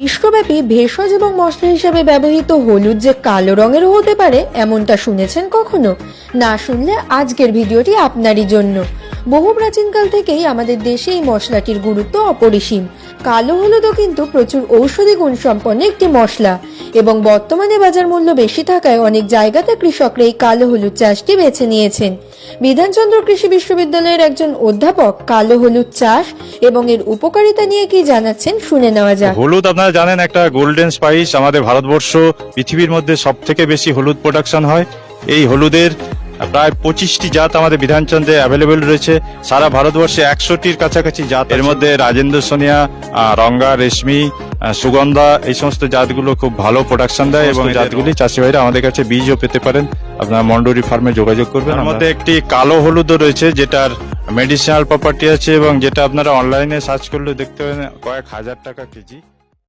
বিশ্বব্যাপী ভেষজ এবং মশলা হিসেবে ব্যবহৃত হলুদ যে কালো রঙের হতে পারে, এমনটা শুনেছেন কখনো? না শুনলে আজকের ভিডিওটি আপনারই জন্য। বহু প্রাচীনকাল থেকেই আমাদের দেশে এই মশলাটির গুরুত্ব অপরিসীম। কালো হলুদও কিন্তু প্রচুর ঔষধি গুণ সম্পন্ন একটি মশলা এবং বর্তমানে বাজার মূল্য বেশি থাকায় অনেক জায়গাতে কৃষকরা এই কালো হলুদ চাষটি বেছে নিয়েছেন। বিধানচন্দ্র কৃষি বিশ্ববিদ্যালয়ের একজন অধ্যাপক কালো হলুদ চাষ এবং এর উপকারিতা নিয়ে কি জানাচ্ছেন শুনে নেওয়া যাক। হলুদ আপনারা জানেন একটা গোল্ডেন স্পাইস আমাদের ভারতবর্ষ পৃথিবীর মধ্যে সব থেকে বেশি হলুদ প্রোডাকশন হয়। এই হলুদের প্রায় পঁচিশটি জাত আমাদের বিধানচন্দ্রে অ্যাভেলেবেল রয়েছে। সারা ভারতবর্ষে একশোটির কাছাকাছি জাত এর মধ্যে রাজেন্দ্র সোনিয়া রঙ্গা রেশমি সুগন্ধা এই সমস্ত জাতগুলো খুব ভালো প্রোডাকশন দেয় এবং জাতগুলি চাষি ভাইরা আমাদের কাছে বীজও পেতে পারেন। আপনার মন্ডরি ফার্মে যোগাযোগ করবেন। মধ্যে একটি কালো হলুদও রয়েছে যেটার মেডিসিনাল প্রপার্টি আছে এবং যেটা আপনারা অনলাইনে সার্চ করলে দেখতে পাবেন কয়েক হাজার টাকা কেজি।